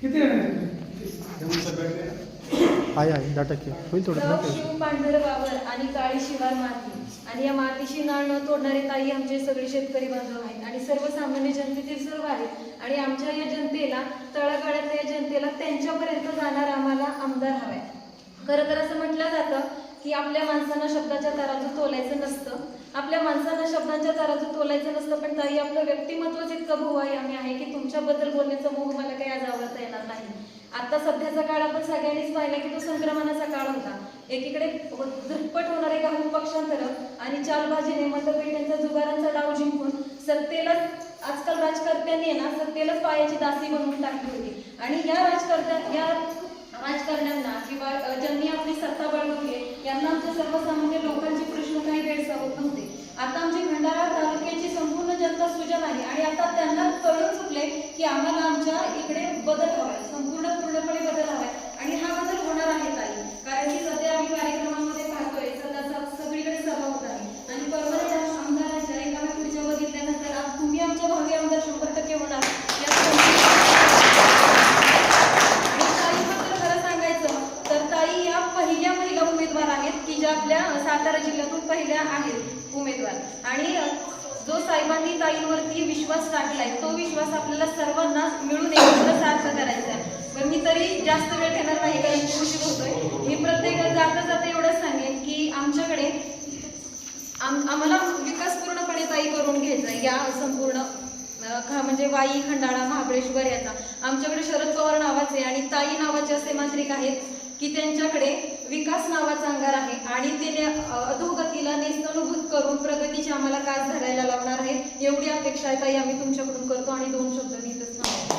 किती आहे आहे आहे दहा टक्के होईल थोडं गाव नाही शिव पांढर वावर आणि काळी शिवार माती. आणि या मातीशी नाळ न तोडणारे ताई आमचे सगळे शेतकरी बांधव आहेत. आणि सर्वसामान्य जनतेतील सर्व आहेत. आणि आमच्या या जनतेला तळागाळातल्या या जनतेला त्यांच्यापर्यंत जाणार आम्हाला आमदार हवाय. खरं तर असं म्हटलं जातं की आपल्या माणसांना शब्दाच्या तराजू तोलायचं नसतं. आपल्या माणसांना शब्दांच्या तराजू तोलायचं नसतं पण ताई आपलं व्यक्तिमत्वच इतकं आम्ही आहे की तुमच्याबद्दल बोलण्याचा मोह मला काही आज आवडता येणार नाही. आता सध्याचा काळ आपण सगळ्यांनीच पाहिला की तो संक्रमणाचा काळ होता. एकीकडे झटपट होणारे काही पक्षांतर आणि चालबाजीने मतपेट्यांचा जुगारांचा डाव जिंकून सत्तेला आजकाल राजकर्त्यांनी आहे ना सत्तेलाच पायाची दासी बनवून टाकली होती. आणि या राजकर्त्या या राजकारण्यांना किंवा अ, ज्यांनी आपली सत्ता बळवली आहे यांना आमच्या सर्वसामान्य लोकांचे प्रश्न काही भेडसावत नव्हते आता आमची भंडारा तालुक्याची संपूर्ण जनता सुजन आहे आणि आता त्यांना कळून चुकले की आम्हाला आमच्या इकडे बदल हवाय संपूर्ण पूर्णपणे बदल हवाय. आणि हा बदल होणार आहे ताई. कारण की सध्या आम्ही कार्यक्रमामध्ये पाहतोय सध्या सगळीकडे सभा होत आहे. आणि परमनंट आमदारांच्या एकामेक खुर्च्या बघितल्यानंतर तुम्ही आमच्या भावी आमदार शंभर टक्के होणार. सांगायचं तर ताई या पहिल्या महिला उमेदवार आहेत की ज्या आपल्या सातारा जिल्ह्यातून पहिल्या आहेत उमेदवार. जो साहेबांनी ताईंवरती विश्वास टाकलाय तो विश्वास आपल्याला सर्वांना मिळून एकत्र सार्थ करायचा आहे. पण मी तरी जास्त वेळ घेणार नाही कारण उशीर होतोय. मी प्रत्येक जाता जाता एवढंच सांगेन की आमच्याकडे आम आम्हाला विकास पूर्णपणे ताई करून घ्यायचा आहे. या संपूर्ण खा म्हणजे वाई खंडाळा महाबळेश्वर याचा. आमच्याकडे शरद पवार नावाचे आणि ताई नावाचे असे मांत्रिक आहेत की त्यांच्याकडे विकास नावाचा अंगार आहे आणि ते अधोगतीला नेस्तनुभूत करून प्रगतीची आम्हाला कास धरायला लावणार आहे एवढी अपेक्षा आहे ताई आम्ही तुमच्याकडून करतो आणि दोन शब्द मी इथंच